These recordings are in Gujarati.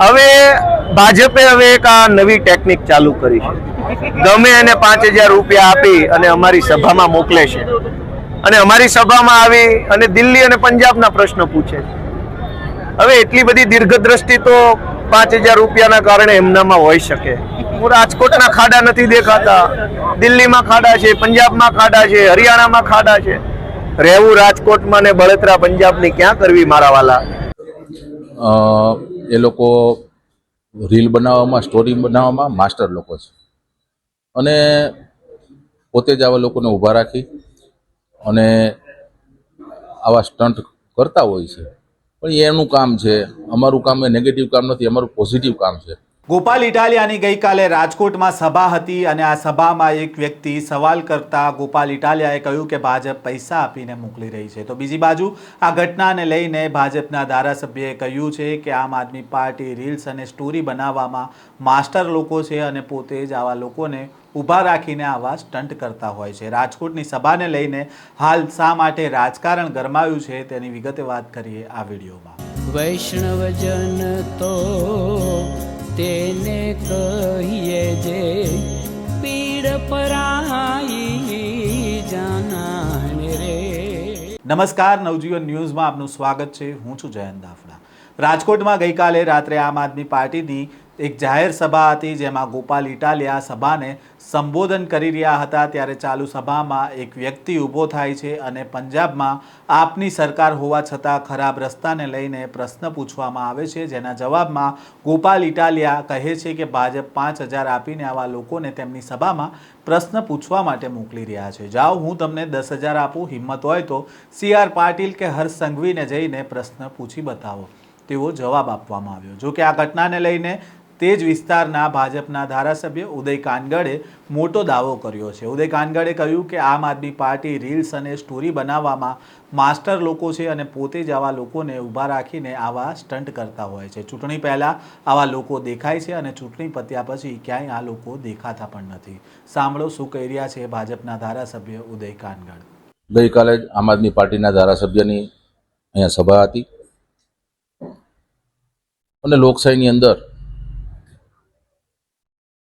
હવે ભાજપે હવે એક આ નવી ટેકનિક ચાલુ કરી છે. ગમે એને પાંચ હજાર રૂપિયા આપી અને અમારી સભામાં મોકલે છે. અને અમારી સભામાં આવી અને દિલ્હી અને પંજાબના પ્રશ્ન પૂછે હવે એટલી બધી દીર્ઘદ્રષ્ટિ તો પાંચ હજાર રૂપિયાના કારણે એમનામાં હોઈ શકે. હું રાજકોટના ખાડા નથી દેખાતા. દિલ્હીમાં ખાડા છે, પંજાબમાં ખાડા છે, હરિયાણામાં ખાડા છે. રહેવું રાજકોટમાં ને બળતરા પંજાબની ક્યાં કરવી મારા વાલા? એ લોકો રીલ બનાવવામાં, સ્ટોરી બનાવવામાં માસ્ટર લોકો છે. અને પોતે જ આવા લોકોને ઊભા રાખી અને આવા સ્ટન્ટ કરતા હોય છે. પણ એ એનું કામ છે. અમારું કામ એ નેગેટિવ કામ નથી, અમારું પોઝિટિવ કામ છે. ગોપાલ ઇટાલિયાની ગઈકાલે રાજકોટમાં સભા હતી અને આ સભામાં એક વ્યક્તિ સવાલ કરતા ગોપાલ ઇટાલિયાએ કહ્યું કે ભાજપ પૈસા આપીને મોકલી રહી છે. તો બીજી બાજુ આ ઘટનાને લઈને ભાજપના ધારાસભ્યએ કહ્યું છે કે આમ આદમી પાર્ટી રીલ્સ અને સ્ટોરી બનાવવામાં માસ્ટર લોકો છે અને પોતે જ આવા લોકોને ઊભા રાખીને આવા સ્ટન્ટ કરતા હોય છે. રાજકોટની સભાને લઈને હાલ શા માટે રાજકારણ ગરમાયું છે તેની વિગતે વાત કરીએ આ વિડીયોમાં. વૈષ્ણવજન તો તેને કહીએ જે પીડ પરાઈ જાનાને રે. નમસ્કાર, નવજીવન ન્યૂઝમાં આપનું સ્વાગત છે. હું છું જયંત દાફડા. રાજકોટમાં ગઈકાલે રાત્રે આમ આદમી પાર્ટીની એક જાહેર સભા હતી જેમાં ગોપાલ ઇટાલિયા સભાને સંબોધન કરી રહ્યા હતા. ત્યારે ચાલુ સભામાં એક વ્યક્તિ ઊભો થાય છે અને પંજાબમાં આપની સરકાર હોવા છતાં ખરાબ રસ્તાને લઈને પ્રશ્ન પૂછવામાં આવે છે. જેના જવાબમાં ગોપાલ ઇટાલિયા કહે છે કે ભાજપ પાંચ હજાર આપીને આવા લોકોને તેમની સભામાં પ્રશ્ન પૂછવા માટે મોકલી રહ્યા છે. જાઓ, હું તમને દસ હજાર આપું, હિંમત હોય તો સી આર પાટીલ કે હર્ષ સંઘવીને જઈને પ્રશ્ન પૂછી બતાવો. તેવો જવાબ આપવામાં આવ્યો. જો કે આ ઘટનાને લઈને તે જ વિસ્તારના ભાજપના ધારાસભ્ય ઉદય કાનગડે મોટો દાવો કર્યો છે. ઉદય કાનગડે કહ્યું કે આમ આદમી પાર્ટી રીલ્સ અને સ્ટોરી બનાવવામાં માસ્ટર લોકો છે અને પોતે જ આવા લોકોને ઊભા રાખીને આવા સ્ટન્ટ કરતા હોય છે. ચૂંટણી પહેલાં આવા લોકો દેખાય છે અને ચૂંટણી પત્યા પછી ક્યાંય આ લોકો દેખાતા પણ નથી. સાંભળો શું કહી રહ્યા છે ભાજપના ધારાસભ્ય ઉદય કાનગડ. ગઈકાલે જ આમ આદમી પાર્ટીના ધારાસભ્યની અહીંયા સભા હતી. અને લોકશાહીની અંદર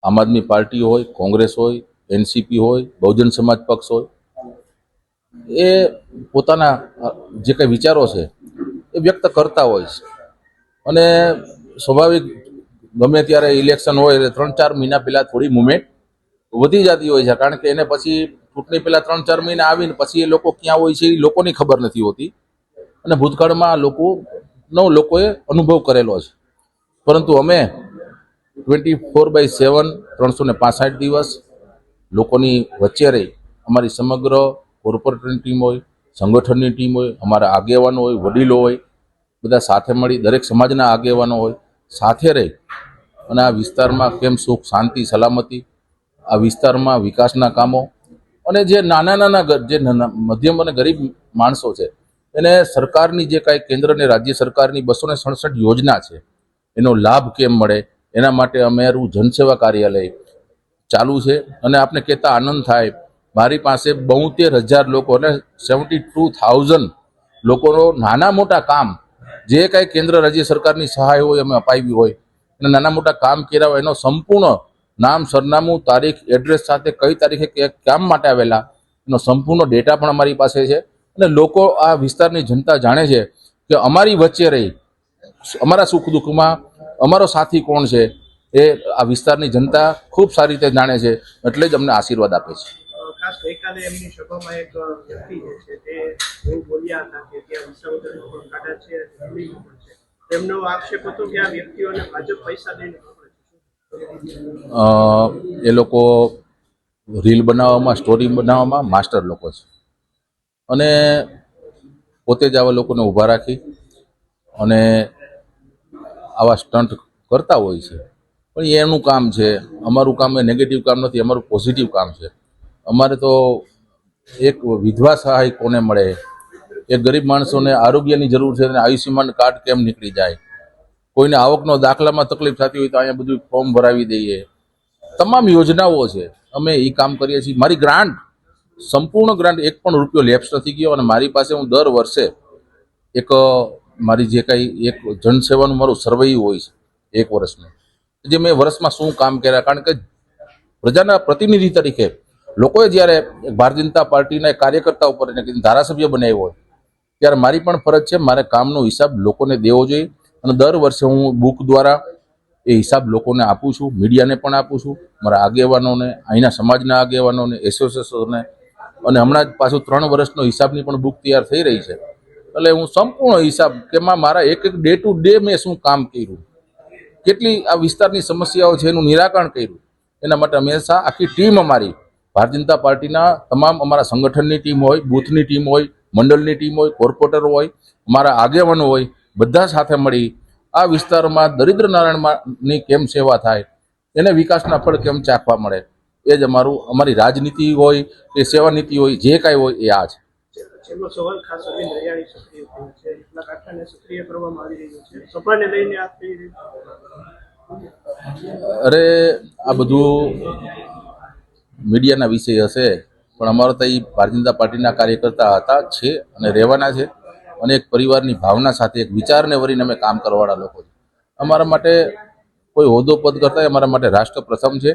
આમ આદમી પાર્ટી હોય, કોંગ્રેસ હોય, એનસીપી હોય, બહુજન સમાજ પક્ષ હોય, એ પોતાના જે કંઈ વિચારો છે, એ વ્યક્ત કરતા હોય છે. અને સ્વાભાવિક, ગમે ત્યારે ઇલેક્શન હોય, એટલે ત્રણ ચાર મહિના પહેલાં થોડી મુમેન્ટ વધી જતી હોય છે, કારણ કે એને પછી ચૂંટણી પહેલાં ત્રણ ચાર મહિના આવીને પછી એ લોકો ક્યાં હોય છે એ લોકોની ખબર નથી હોતી. અને ભૂતકાળમાં લોકોનો લોકોએ અનુભવ કરેલો છે. પરંતુ અમે ટ્વેન્ટી ફોર બાય સેવન ત્રણસો ને પાસઠ દિવસ લોકોની વચ્ચે રહી. અમારી સમગ્ર કોર્પોરેટની ટીમ હોય, સંગઠનની ટીમ હોય, અમારા આગેવાનો હોય, વડીલો હોય, બધા સાથે મળી દરેક સમાજના આગેવાનો હોય, સાથે રહી અને આ વિસ્તારમાં કેમ સુખ, શાંતિ, સલામતી, આ વિસ્તારમાં વિકાસના કામો અને જે નાના નાના જે મધ્યમ અને ગરીબ માણસો છે, એને સરકારની જે કાંઈ કેન્દ્ર અને રાજ્ય સરકારની બસો સડસઠ યોજના છે, એનો લાભ કેમ મળે? એના માટે અમારું જનસેવા કાર્યાલય ચાલુ છે અને આપને કહેતા આનંદ થાય. મારી પાસે બોતેર હજાર લોકો એટલે સેવન્ટી ટુ થાઉઝન્ડ લોકોનો નાના મોટા કામ જે કાંઈ કેન્દ્ર રાજ્ય સરકારની સહાય હોય અમે અપાવી હોય અને નાના મોટા કામ કર્યા હોય એનો સંપૂર્ણ નામ, સરનામું, તારીખ, એડ્રેસ સાથે કઈ તારીખે કામ માટે આવેલા એનો સંપૂર્ણ ડેટા પણ અમારી પાસે છે. અને લોકો આ વિસ્તારની જનતા જાણે છે કે અમારી વચ્ચે રહી. અમારા સુખ દુઃખમાં અમારો સાથી કોણ છે એ આ વિસ્તારની જનતા ખૂબ સારી રીતે જાણે છે એટલે જ અમને આશીર્વાદ આપે છે. ખાસ ગઈકાલે એમની સભામાં એક વ્યક્તિ જે છે તે એવું બોલ્યા હતા કે ત્યાં વિસાવદરમાં કાઢા છે અને દિલ્હીમાં પણ છે. તેમનો આક્ષેપ હતો કે આ વ્યક્તિઓને ભાજપ પૈસા દઈને પકડે છે. અ, એ લોકો રીલ બનાવવામાં સ્ટોરી બનાવવામાં માસ્ટર લોકો છે. અને પોતે જ આવા લોકોને ઊભા રાખી અને આવા સ્ટન્ટ કરતા હોય છે. પણ એ એનું કામ છે. અમારું કામ એ નેગેટિવ કામ નથી, અમારું પોઝિટિવ કામ છે. અમારે તો એક વિધવા સહાય કોને મળે? એક ગરીબ માણસોને આરોગ્યની જરૂર છે અને આયુષ્યમાન કાર્ડ કેમ નીકળી જાય? કોઈને આવકનો દાખલામાં તકલીફ થતી હોય તો અહીંયા બધું ફોર્મ ભરાવી દઈએ. તમામ યોજનાઓ છે. અમે એ કામ કરીએ છીએ. મારી ગ્રાન્ટ, સંપૂર્ણ ગ્રાન્ટ એક પણ રૂપિયો લેપ્સ નથી ગયો અને મારી પાસે હું દર વર્ષે એક મારી જે કાંઈ એક જનસેવાનું મારું સર્વે હોય છે, એક વર્ષનું, જે મેં વર્ષમાં શું કામ કર્યા? કારણ કે પ્રજાના પ્રતિનિધિ તરીકે લોકોએ જ્યારે ભારતીય જનતા પાર્ટીના કાર્યકર્તા ઉપર ધારાસભ્ય બનાવ્યો હોય, ત્યારે મારી પણ ફરજ છે, મારે કામનો હિસાબ લોકોને દેવો જોઈએ અને દર વર્ષે હું બુક દ્વારા એ હિસાબ લોકોને આપું છું, મીડિયાને પણ આપું છું, મારા આગેવાનોને, અહીંના સમાજના આગેવાનોને એસોસિએશનોને અને હમણાં જ પાછું ત્રણ વર્ષનો હિસાબની પણ બુક તૈયાર થઈ રહી છે. એટલે હું સંપૂર્ણ હિસાબ તેમાં મારા એક એક ડે ટુ ડે મેં શું કામ કર્યું? કેટલી આ વિસ્તારની સમસ્યાઓ છે એનું નિરાકરણ કર્યું? એના માટે હંમેશા આખી ટીમ અમારી, ભારતીય જનતા પાર્ટીના તમામ અમારા સંગઠનની ટીમ હોય બૂથની ટીમ હોય, મંડળની ટીમ હોય કોર્પોરેટર હોય, અમારા આગેવાનો હોય, બધા સાથે મળી આ વિસ્તારમાં દરિદ્ર નારાયણની કેમ સેવા થાય, એને વિકાસના ફળ કેમ ચાખવા મળે, એ જ અમારું, અમારી રાજનીતિ હોય કે સેવા નીતિ હોય, જે કાંઈ હોય એ આ છે છેલ્લો સવાલ ખાસ અરવિંદ રૈયાણી સક્રિય થયો છે. એટલા કાંઠાને સક્રિય કરવામાં આવી રહ્યું છે. સભાને લઈને આપ કઈ રીતે અરે, આ બધું મીડિયાના વિષય હશે, પણ અમારો તો એ ભારતીય જનતા પાર્ટીના કાર્યકર્તા હતા, છે અને રહેવાના છે. અને એક પરિવારની ભાવના સાથે, એક વિચારને વરીને અમે કામ કરવાવાળા લોકો અમારા માટે કોઈ હોદ્દો પદ કરતાં અમારા માટે રાષ્ટ્ર પ્રથમ છે.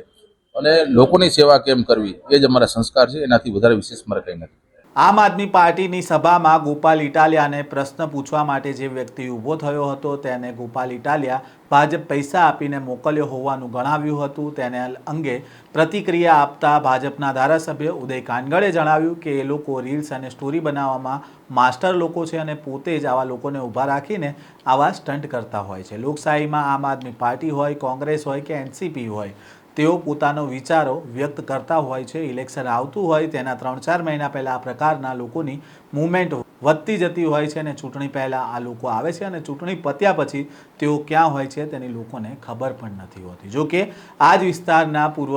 અને લોકોની સેવા કેમ કરવી, એ જ અમારા સંસ્કાર છે. એનાથી વધારે વિશેષ મારે કંઈ નથી. આમ આદમી પાર્ટીની સભામાં ગોપાલ ઇટાલિયાને પ્રશ્ન પૂછવા માટે જે વ્યક્તિ ઊભો થયો હતો તેને ગોપાલ ઇટાલિયા ભાજપ પૈસા આપીને મોકલ્યો હોવાનું ગણાવ્યું હતું. તેને અંગે પ્રતિક્રિયા આપતા ભાજપના ધારાસભ્ય ઉદય કાનગડે જણાવ્યું કે એ લોકો રીલ્સ અને સ્ટોરી બનાવવામાં માસ્ટર લોકો છે અને પોતે જ આવા લોકોને ઊભા રાખીને આવા સ્ટન્ટ કરતા હોય છે. લોકશાહીમાં આમ આદમી પાર્ટી હોય, કોંગ્રેસ હોય કે એનસીપી હોય તેઓ પોતાનો વિચારો વ્યક્ત કરતા હોય છે. ઇલેક્શન આવતું હોય તેના ત્રણ ચાર મહિના પહેલાં આ પ્રકારના લોકોની મુવમેન્ટ વધતી જતી હોય છે અને ચૂંટણી પહેલાં આ લોકો આવે છે અને ચૂંટણી પત્યા પછી તેઓ ક્યાં હોય છે તેની લોકોને ખબર પણ નથી હોતી. જો કે આ જ વિસ્તારના પૂર્વ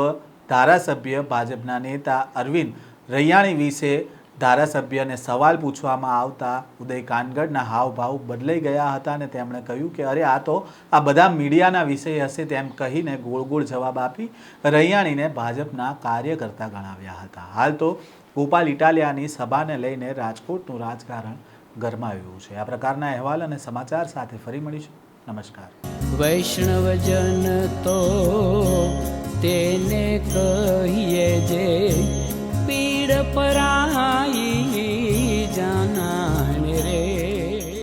ધારાસભ્ય ભાજપના નેતા અરવિંદ રૈયાણી વિશે ધારાસભ્યને સવાલ પૂછવામાં આવતા ઉદય કાનગડના હાવભાવ બદલાઈ ગયા હતા અને તેમણે કહ્યું કે અરે આ તો આ બધા મીડિયાના વિષય હશે તેમ કહીને ગોળ ગોળ જવાબ આપી રૈયાણીને ભાજપના કાર્યકર્તા ગણાવ્યા હતા. હાલ તો ગોપાલ ઇટાલિયાની સભાને લઈને રાજકોટનું રાજકારણ ગરમાવ્યું છે. આ પ્રકારના અહેવાલ અને સમાચાર સાથે ફરી મળીશું. નમસ્કાર. વૈષ્ણવજન તો તેને કહીએ જે પીડ પરાઈ